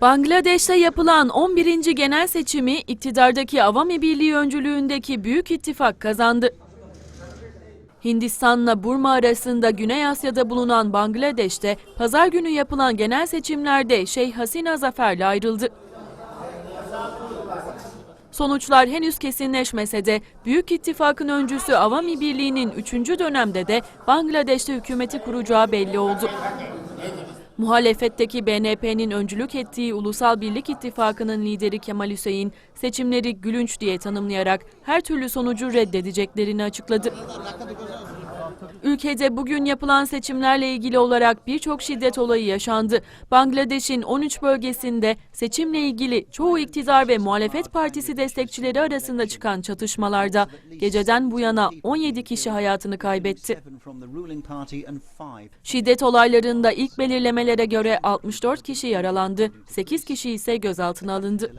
Bangladeş'te yapılan 11. genel seçimi iktidardaki Avami Birliği öncülüğündeki Büyük İttifak kazandı. Hindistan'la Burma arasında Güney Asya'da bulunan Bangladeş'te pazar günü yapılan genel seçimlerde Şeyh Hasina zaferle ayrıldı. Sonuçlar henüz kesinleşmese de Büyük İttifak'ın öncüsü Avami Birliği'nin 3. dönemde de Bangladeş'te hükümeti kuracağı belli oldu. Muhalefetteki BNP'nin öncülük ettiği Ulusal Birlik İttifakı'nın lideri Kemal Hüseyin seçimleri gülünç diye tanımlayarak her türlü sonucu reddedeceklerini açıkladı. Ülkede bugün yapılan seçimlerle ilgili olarak birçok şiddet olayı yaşandı. Bangladeş'in 13 bölgesinde seçimle ilgili çoğu iktidar ve muhalefet partisi destekçileri arasında çıkan çatışmalarda geceden bu yana 17 kişi hayatını kaybetti. Şiddet olaylarında ilk belirlemelere göre 64 kişi yaralandı, 8 kişi ise gözaltına alındı.